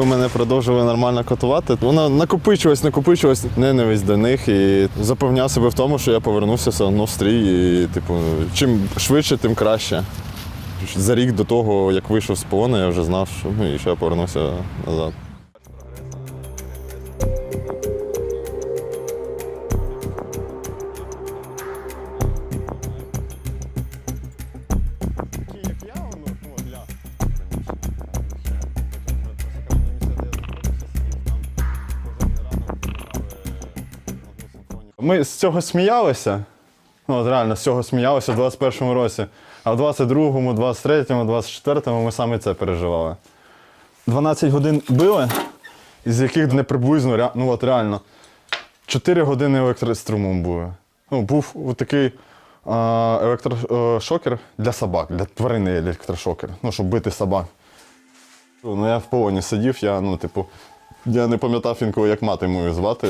коли мене продовжували нормально катувати, вона накопичилась, накопичилась, ненависть до них і запевняв себе в тому, що я повернувся все одно в стрій. І, типу, чим швидше, тим краще. За рік до того, як вийшов з полону, я вже знав, що, ну, і що я повернувся назад. Ми з цього сміялися. Ну, от реально, з цього сміялися в 21-му році. А в 22-му, 23-му, 24-му ми саме це переживали. 12 годин били, із яких не приблизно, ну от реально, 4 години електрострумом були. Ну, був такий а, електрошокер для собак, для тварини електрошокер, ну, щоб бити собак. Ну, я в полоні сидів, я, ну, типу, я не пам'ятав інколи, як мати мою звати.